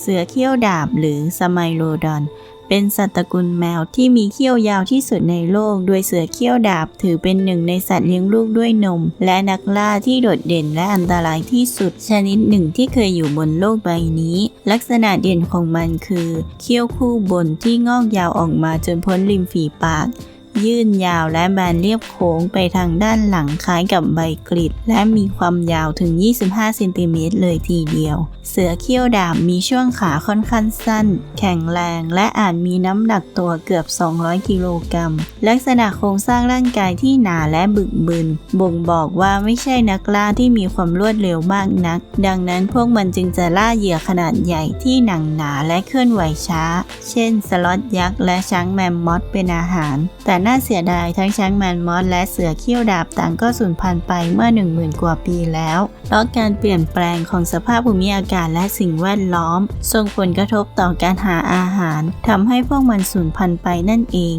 เสือเขี้ยวดาบหรือสไมโลดอน เป็นสัตว์ตระกูลแมวที่มีเขี้ยวยาวที่สุดในโลก โดยเสือเขี้ยวดาบถือเป็นหนึ่งในสัตว์เลี้ยงลูกด้วยนม และนักล่าที่โดดเด่นและอันตรายที่สุด ชนิดหนึ่งที่เคยอยู่บนโลกใบนี้ ลักษณะเด่นของมันคือ เขี้ยวคู่บนที่งอกยาวออกมาจนพ้นริมฝีปาก ยื่นยาวและแบนเรียบโค้งไปทางด้านหลังคล้ายกับใบกริดและมีความยาวถึง 25 เซนติเมตรเลยทีเดียว เสือเขี้ยวดาบมีช่วงขาค่อนข้างสั้น แข็งแรงและอาจมีน้ำหนักตัวเกือบ 200 กิโลกรัม ลักษณะโครงสร้างร่างกายที่หนาและบึกบึน บ่งบอกว่าไม่ใช่นักล่าที่มีความรวดเร็วมากนัก ดังนั้นพวกมันจึงจะล่าเหยื่อขนาดใหญ่ที่หนังหนาและเคลื่อนไหวช้า เช่น สล็อตยักษ์และช้างแมมมอสเป็นอาหาร แต่น่าเสียดายทั้งช้างแมนมอสและเสือเขี้ยวดาบต่างก็สูญพันธุ์ไปเมื่อ 10,000 กว่าปีแล้วเพราะการเปลี่ยนแปลงของสภาพภูมิอากาศและสิ่งแวดล้อม ส่งผลกระทบต่อการหาอาหารทำให้พวกมันสูญพันธุ์ไปนั่นเอง